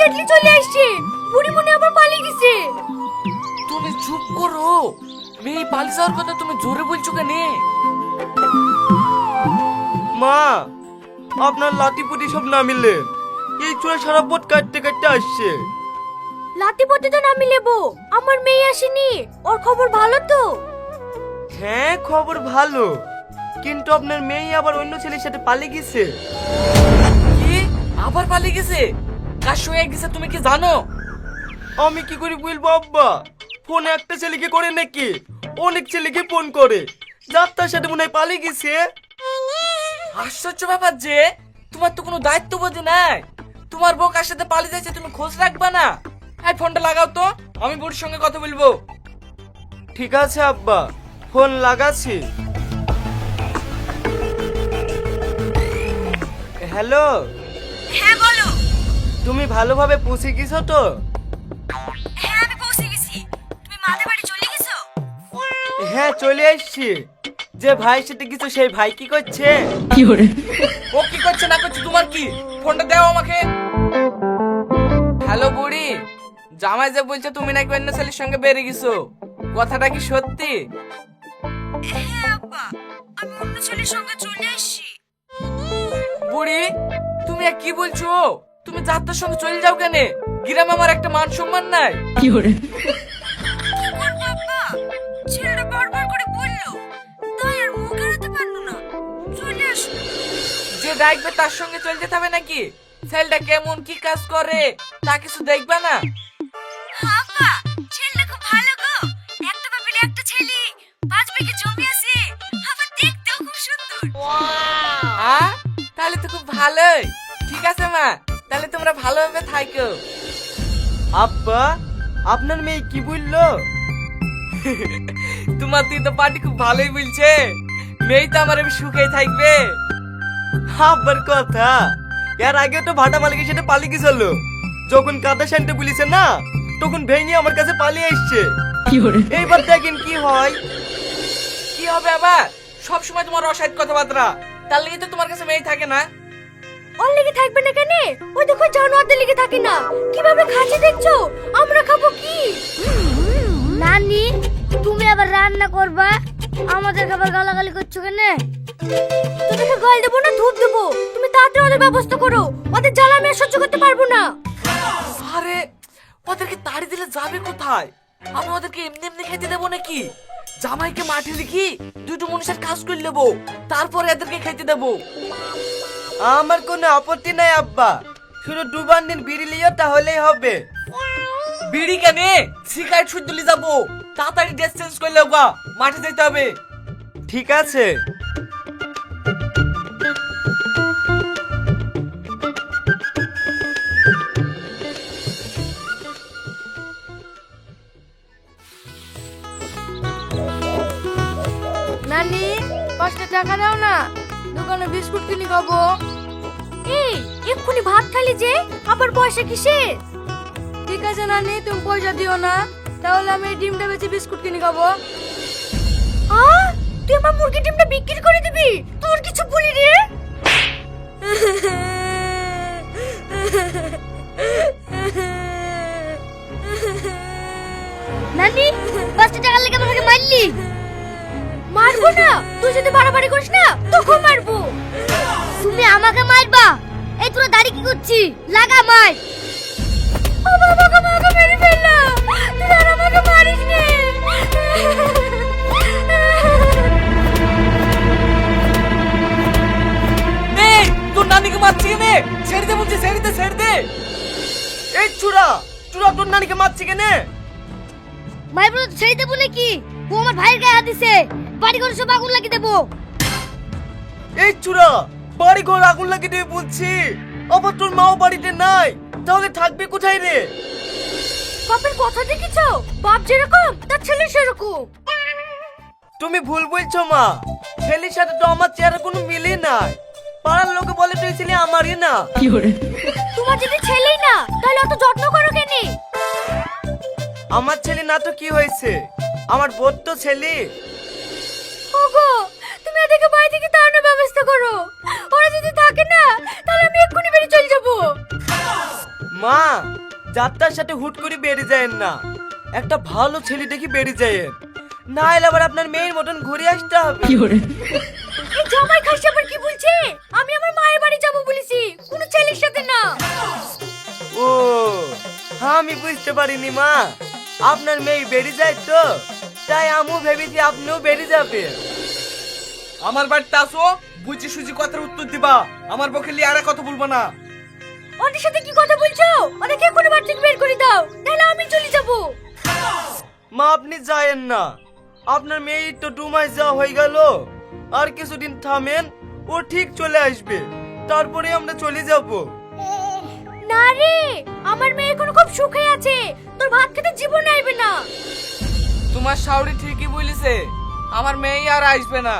সেটলি চলে আসছে। বুড়ি মনে আবার পালিয়ে গেছে। তুমি চুপ করো। মেয়ে পালিয়ে যাওয়ার কথা তুমি জোরে বলছো কেন? মা আপনার লাতিপুতি সব নামিলে এই চুলে সারা পথ কাটতে কাটতে আসছে। লাতি পথে তো নামি লেবো আমার মেয়ে আসেনি ওর খবর ভালো তো? হ্যাঁ খবর ভালো কিন্তু আপনার মেয়ে আবার অন্য ছেলের সাথে পালিয়ে গেছে। কি? আবার পালিয়ে গেছে? কার সঙ্গে গেছে তুমি কি জানো? আমি কি করে বলব আব্বা? ফোন একটা ছেলেকে করে নাকি? অনেক ছেলেকে ফোন করে। যার তার সাথে মনে হয় পালিয়ে গেছে। আশ্চর্য ব্যাপার যে তোমার তো কোনো দায়িত্ব বোধ নাই। তোমার বউ কার সাথে পালিয়ে যাচ্ছে তুমি খোঁজ রাখবা না। এই ফোনটা লাগাও তো আমি বুড়ির সঙ্গে কথা বলব। ঠিক আছে আব্বা। ফোন লাগাচ্ছি। হ্যালো? হ্যাঁ তুমি ভালোভাবে পৌঁছে গেছো তো? হ্যাঁ আমি পৌঁছে গেছি। তুমি মাদের বাড়ি চলে গেছো? হ্যাঁ চলে আসছি যে ভাই সাথে গেছো সেই ভাই কি করছে? কি করে? ও কি করছে না করছে তোমার কি? ফোনটা দাও আমাকে। হ্যালো বুড়ি জামাই যে বলছে তুমি নাকি অন্য ছেলের সঙ্গে বেরিয়ে গেছো? কথাটা কি সত্যি? হ্যাঁ আব্বা আমি অন্য ছেলের সঙ্গে চলে আসছি বুড়ি তুমি আর কি বলছো? তুমি যাত্রার সঙ্গে চলে যাও কেন? গ্রামে আমার একটা মান সম্মান নাই। কি করব ছেলেটা বারবার করে বলল তাই আর মুখ এড়াতে পারল না। চলে আসলো যে ডাকবে তার সঙ্গে চলে যেতে হবে নাকি? ছেলেটা কেমন কি কাজ করে? তা কিছু দেখবে না? আব্বা ছেলেটা খুব ভালো গো। একটা বাপের একটা ছেলে। পাঁচ বিঘে জমি আছে। আবার দেখতেও খুব সুন্দর। হ্যাঁ তাহলে তো খুব ভালোই। ঠিক আছে মা। তাহলে তোমরা ভালোভাবে থাকো আব্বা আপনার মেয়ে কি বলল? তোমার তুই তো পার্টি খুব ভালোই বলছে। মেয়ে তো আমার আমি সুখেই থাকবে। আব্বার কথা। এর আগে তো ভাটা মালিকের সাথে পালিয়ে গেছিল। যখন কাদা শান্তি বলিছে না তখন ভেঙে আমার কাছে পালিয়ে এসছে। এইবার দেখেন কি হয়। কি হবে আবার? সবসময় তোমার অসাইড কথাবার্তা। তার লেগে তো তোমার কাছে মেয়ে থাকে না। ওর লেগে থাকবে না কেন? ওই দেখো জানোয়ারদের লেগে থাকে না। কীভাবে খাচ্ছে দেখছ? আমরা খাব কি? নানি তুমি আবার রান্না করবা? আমাদের খাবার গালাগালি করছ কেন? তোদেরকে গাল দেবো না ধূপ দেবো? তুমি তাড়াতাড়ি ওদের ব্যবস্থা করো। ওদের জ্বালা আমি আর সহ্য করতে পারব না। আরে ওদেরকে তাড়ি দিলে যাবে কোথায়? আমি ওদেরকে এমনি এমনি খেতে দেবো নাকি? জামাইকে মাঠে লিখি দুটো মানুষের কাজ করে নেব। তারপরে এদেরকে খেতে দেবো। আমার কোনো আপত্তি নাই আব্বা। শুধু দুবার দিন বিড়ি লিও তাহলেই হবে। বিড়ি কেনে? সিগারেট শুদ্ধ লি যাব। তাড়াতাড়ি ড্রেস চেঞ্জ করে নেব মাঠে যেতে হবে। ঠিক আছে। নানি পাঁচটা টাকা দাও না। দোকানে বিস্কুট কিনে খাব। এই, এক্ষুনি ভাত খালি যে, আবার পয়সা কিসের? ঠিক আছে নানি, তুমি পয়সা দিও না। তাহলে আমি এই ডিমটা বেচে বিস্কুট কিনে খাব। আ? তুই আমার মুরগি ডিমটা বিক্রি করে দিবি? তোর কিছু বলি রে? নানি পাঁচটা টাকা লেগে আমাকে মারলি? মারবো না? তুই যদি বাড়াবাড়ি করিস না তোকে মারবো। তুমি আমাকে মারবা? এই তোরা দাড়ি কি করছি লাগা মার। ছেড়ে দে বলছি ছেড়ে দে ছেড়ে দে। এই চূড়া চূড়া তোর নানিকে মারছি কেনে মারবো তো ছেড়ে দেবো নাকি? ও আমার ভাইয়ের গায়ে হাত দিছে। বাড়ি ঘরে সব আগুন লাগিয়ে দেবো। এই চূড়া বাড়ি ঘর আগুন লাগিয়ে দিয়ে বলছি। আবার তোর মাও বাড়িতে নাই তাহলে থাকবে কোথায় রে? বাপের কথা দেখেছ? বাপ যেরকম তার ছেলে সেরকম। তুমি ভুল বলছো মা। ছেলের সাথে তো আমার চেহারা কোনো মিলই নাই পাড়ার লোকে বলে তুই ছেলে আমারই না। তোমার যদি ছেলেই না তাহলে অত যত্ন করো কেন? আমার ছেলে না তো কি হয়েছে? আমার বোধ তো ছেলে। ওগো তুমি এদিকে বাড়ি থেকে তাড়ানোর ব্যবস্থা করো। ওরা যদি থাকে না তাহলে আমি এক্ষুনি বেরিয়ে চলে যাব। মা যাত্রার সাথে হুট করে বেরিয়ে যায়েন না। একটা ভালো ছেলে দেখি বেরিয়ে যায়েন। না এলে আবার আপনার মেয়ের মতন ঘুরে আসতে হবে। কি এই জামাই খাসি আবার কি বলছে? আমি আমার মায়ের বাড়ি যাব বলেছি। কোনো ছেলের সাথে না। ও আমি বুঝতে পারিনি মা। আপনার মেয়ে বেরিয়ে যায় তো তাই আমিও ভেবেছি আপনিও বেরিয়ে যাবে আমার বাড়িতে আসো বুঝি সুজি কথার উত্তর দিবা। আমার পক্ষে লিয়ে আর কথা বলব না। ওদের সাথে কি কথা বলছো? ওদেরকে এক্ষুনি বাড়ি থেকে বের করে দাও তাহলে আমি চলে যাব। মা আপনি যায়েন না। আপনার মেয়ে তো মাস যাওয়া হয়ে গেল। আর কিছুদিন থামেন ও ঠিক চলে আসবে। তারপরে আমরা চলে যাব। না রে আমার মেয়ে এখন খুব সুখে আছে। তোর ভাত খেতে জীবন আইবে না। তোমার শাওরি ঠিকই বলেছে। আমার মেয়ে আর আসবে না।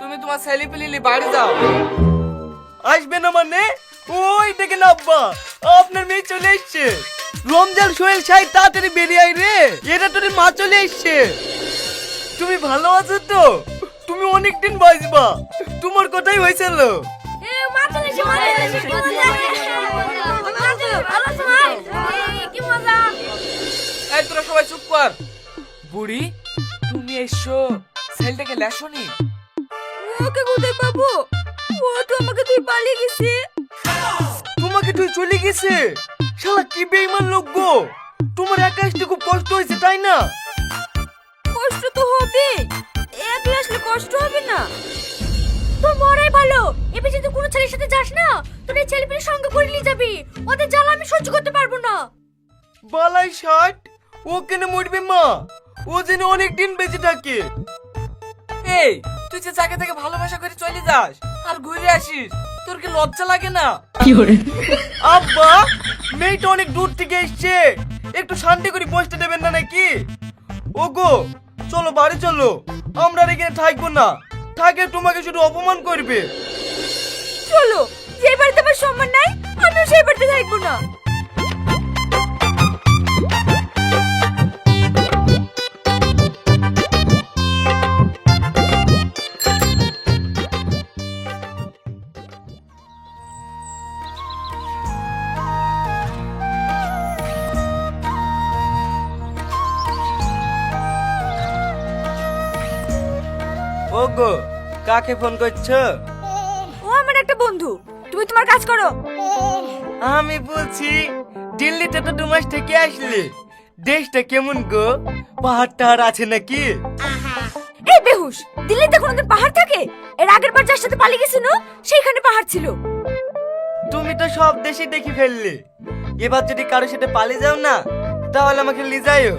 তুমি তোমার ছেলে পেলিলি বাড়ি যাও। আসবে না মানে? ওই দেখে না আব্বা আপনার মেয়ে চলে এসছে। রমজান সোহেল সাহেব তাড়াতাড়ি বেরিয়ে আয় রে। এটা তোর মা চলে এসছে। তুমি ভালো আছো তো? তুমি অনেক দিন বাঁচবা। তোমার কথাই হয়েছিল। এ মা চলে এসে মা চলে এসে কি মজা? এই তোরা সবাই চুপ কর। বুড়ি তুমি এসো। ছেলেটাকে লেসনি। ওকে কোথায় পাবো? ও তো আমাকে তুই পালিয়ে গেছে। তোমাকে তুই চলে গেছে। শালা কি বেইমান লোক গো? তোমার একা আসতে খুব কষ্ট হয়েছে তাই না? কষ্ট তো হবে। একলা আসলে কষ্ট হবে না। তোর মরাই ভালো। এবার যদি কোনো ছেলের সাথে যাস না তোর এই ছেলে পেলে সঙ্গে করে নিয়ে যাবি। ওদের জ্বালা আমি সহ্য করতে পারব না। বালাই ষাট ও কেন মরবে মা? ও যেন অনেক দিন বেঁচে থাকে। এই তুই যে জায়গা থেকে ভালোবাসা করে চলে যাস আর ঘুরে আসিস তোর কি লজ্জা লাগে না? আব্বা মেয়েটা অনেক দূর থেকে এসছে। একটু শান্তি করে বসতে দেবেন না নাকি? ওগো চলো বাড়ি চলো। আমরা আর এখানে থাকব না। থাকে তোমাকে শুধু অপমান করবে। চলো যে বাড়িতে আমার সম্মান নাই আমিও সেই বাড়িতে থাকব না। ওগো কাকে ফোন করছ? ও আমার একটা বন্ধু। তুমি তোমার কাজ করো। আমি বলছি দিল্লিতে তো দু মাস থেকে আসলে। দেশটা কেমন গো? পাহাড় টাহাড় আছে নাকি? এই বেহুশ দিল্লিতে কোনোদিন পাহাড় থাকে? এর আগের বার যার সাথে পালিয়ে গেছিল সেইখানে পাহাড় ছিল। তুমি তো সব দেশে দেখি ফেললে। এবার যদি কারোর সাথে পালিয়ে যাও না তাহলে আমাকে যাইও।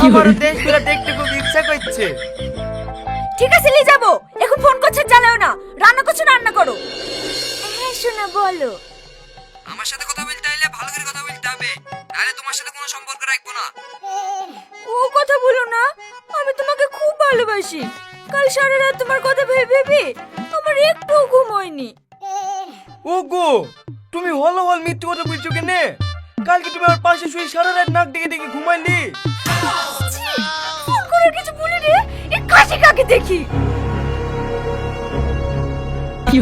আমারও দেশগুলো দেখতে খুব ইচ্ছা করছে। ঠিক আছে নিয়ে যাব। এখন ফোন করছে জ্বালাও না। রান্না করছ রান্না করো। হ্যাঁ শোনা বলো। আমার সাথে কথা বলতে হলে ভালো করে কথা বলতে হবে। নাহলে তোমার সাথে কোনো সম্পর্ক রাখব না। ও কথা বলো না। আমি তোমাকে খুব ভালোবাসি। কাল সারা রাত তোমার কথা ভেবে ভেবে আমার একটু ঘুম হয়নি। ও গো তুমি হলো হল মৃত্যু কথা বলছো কেনে? কালকে তুমি আমার পাশে শুয়ে সারা রাত নাক ডেকে ডেকে ঘুমাইলি। ছি, ফোন করার কিছু বলি রে কাশি কাকে দেখি কি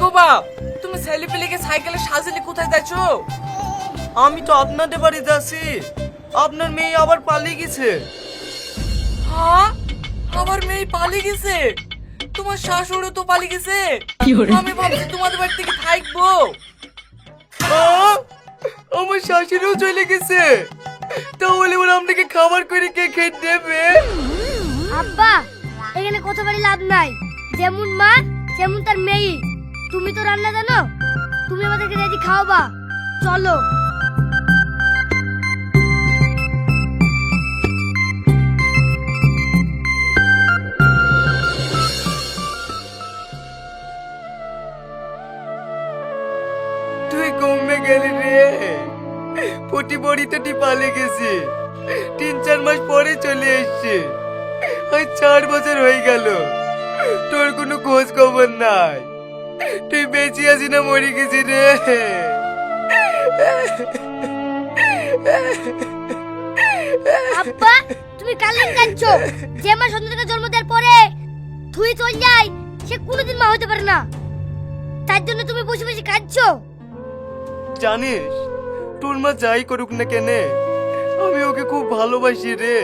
গো বাপ? তুমি ছেলে পেলেকে সাইকেলে সাজিলে কোথায় যাচ্ছ? আমি তো আপনাদের বাড়ি যাচ্ছি। আপনার মেয়ে আবার পালিয়ে গেছে। হ্যাঁ? আমার মেয়ে পালিয়ে গেছে? তোমার শাশুড়ি তো পালিয়ে গেছে। আমি ভাবছি তোমাদের বাড়ি থেকে থাকব! আমার শাশুড়িও চলে গেছে। তাহলে ওরা আপনাকে খাবার করে কে খেয়ে দেবে? আব্বা এখানে কথা বলে লাভ নাই। যেমন মা তেমন তার মেয়ে। তুমি তো রান্না জানো? তুমি আমাদেরকে রেডি খাওয়াবা। চলো। কমবে গেলি রে। পটি বড়িতে টি পালিয়ে গেছে। তিন, চার মাস পরে চলে এসছে। আজ চার বছর হয়ে গেল। তোর কোনো খোঁজ খবর নাই। তুই বেঁচে আছি না মরে গেছি রে। আব্বা, তুমি কালেন কাঁদছো। যে মা সন্তানকে জন্ম দেওয়ার পরে থুই চল যায়, সে কোনোদিন মা হতে পারে না। তার জন্য তুমি বসে বসে কাঁদছো। জানিস তোর মা যাই করুক না কেনে আমি ওকে খুব ভালোবাসি রে।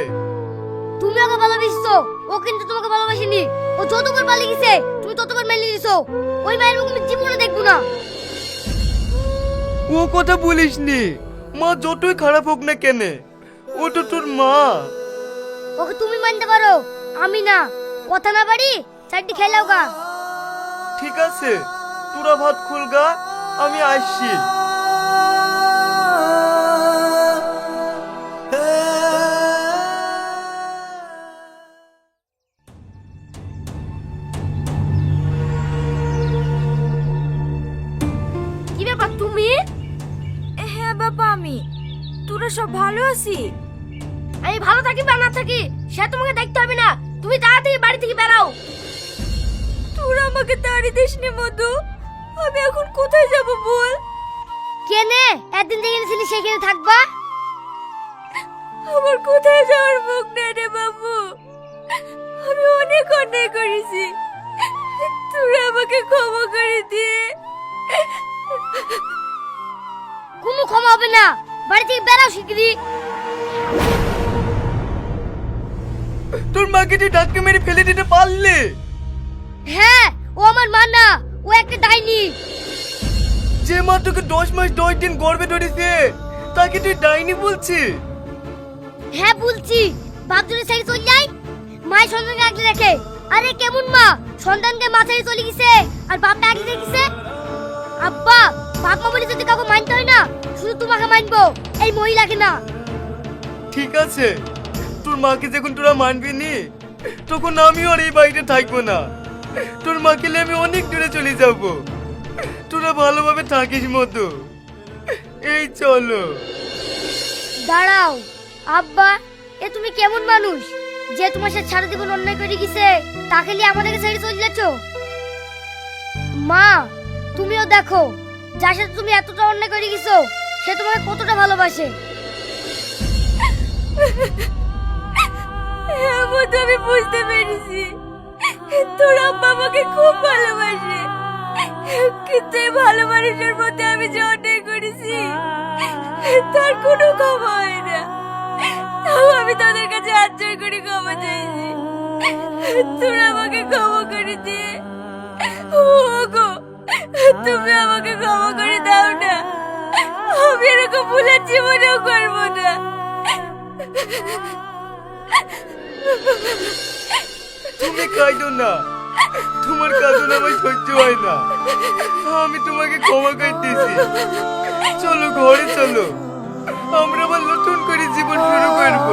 তুমি ওকে ভালোবেসছো? ও কিন্তু তোমাকে ভালোবাসেনি। ও যতবার পালিয়ে গেছে তুমি ততবার মেনে নিয়েছো ওই মায়ের মুখ আমি জীবনে দেখব না। ও কথা বলিসনি মা যতই খারাপ হোক না কেনে ও তো তোর মা। ওকে তুমি মানতে পারো আমি না। কথা না বাড়ি চারটি খেলাও গা। ঠিক আছে তোরা ভাত খুলগা আমি আসছি। বাবা আমি। তোরা সব ভালো আছি আমি ভালো থাকি বা না থাকি সে তোমাকে দেখতে হবে না। তুমি তাড়াতাড়ি বাড়ি থেকে বেরাও। তোরা আমাকে তাড়ি দিসনি মধু। আমি এখন কোথায় যাব বল? কেনে? একদিন যেখানে ছিলি সেখানে থাকবা? আমার কোথায় যাওয়ার মুখ নেই রে বাবু? আমি অনেক অন্যায় করেছি। তোরা আমাকে ক্ষমা হবে না। বাড়ি থেকে বেরাও শিগগিরি তোর মাকে তুই ডাক্কে মেরে ফেলে দিতে পারলে? হ্যাঁ ও আমার মা না ও একটা ডাইনি। যে মা তোকে দশ মাস দশ দিন গর্বে ধরেছে তাকে তুই ডাইনি বলছিস? হ্যাঁ বলছি। চলে যাই মায়ের সন্তানকে আগলে রাখে। আরে কেমন মা? সন্তানকে মাথায় চলে গেছে আর বাপটা আগলে রেখেছে? আব্বা মা বলে যদি কাউকে মানতে হয় না শুধু তোমাকে মানবো। এই মহিলাকে না। ঠিক আছে। তোর মাকে যখন তোরা মানবি নি তখন আমিও আর এই বাড়িতে থাকব না। তোর মাকে নিয়ে আমি অনেক দূরে চলে যাব। তোরা ভালোভাবে থাকিস মতো এই চলো। দাঁড়াও। আব্বা এ তুমি কেমন মানুষ? যে তোমার সাথে সারা জীবন অন্যায় করে গেছে তাকে নিয়ে আমাদেরকে ছেড়ে চলে যাচ্ছ? মা তুমিও দেখো। যার সাথে তুমি এতটা অন্যায় করে গেছো, সে তোমাকে কতটা ভালোবাসে? হ্যাঁ মধু আমি বুঝতে পেরেছি। তোর আব্বা আমাকে খুব ভালোবাসে। কিন্তু এই ভালোবাসার মধ্যে আমি যে অন্যায় করেছি, তার কোনো ক্ষমা হয় না। তাও আমি তাদের কাছে জোর করে ক্ষমা চাইছি। তোরা আমাকে ক্ষমা করে দিয়ে ওগো তুমি আমাকে ক্ষমা করে দাও না। আমি এরকম ভুলের জীবনেও করব না। তুমি কাঁদো না। তোমার কাঁদন আমার সহ্য হয় না। আমি তোমাকে ক্ষমা করে চলো, ঘরে চলো। আমরা আবার নতুন করে জীবন শুরু করব।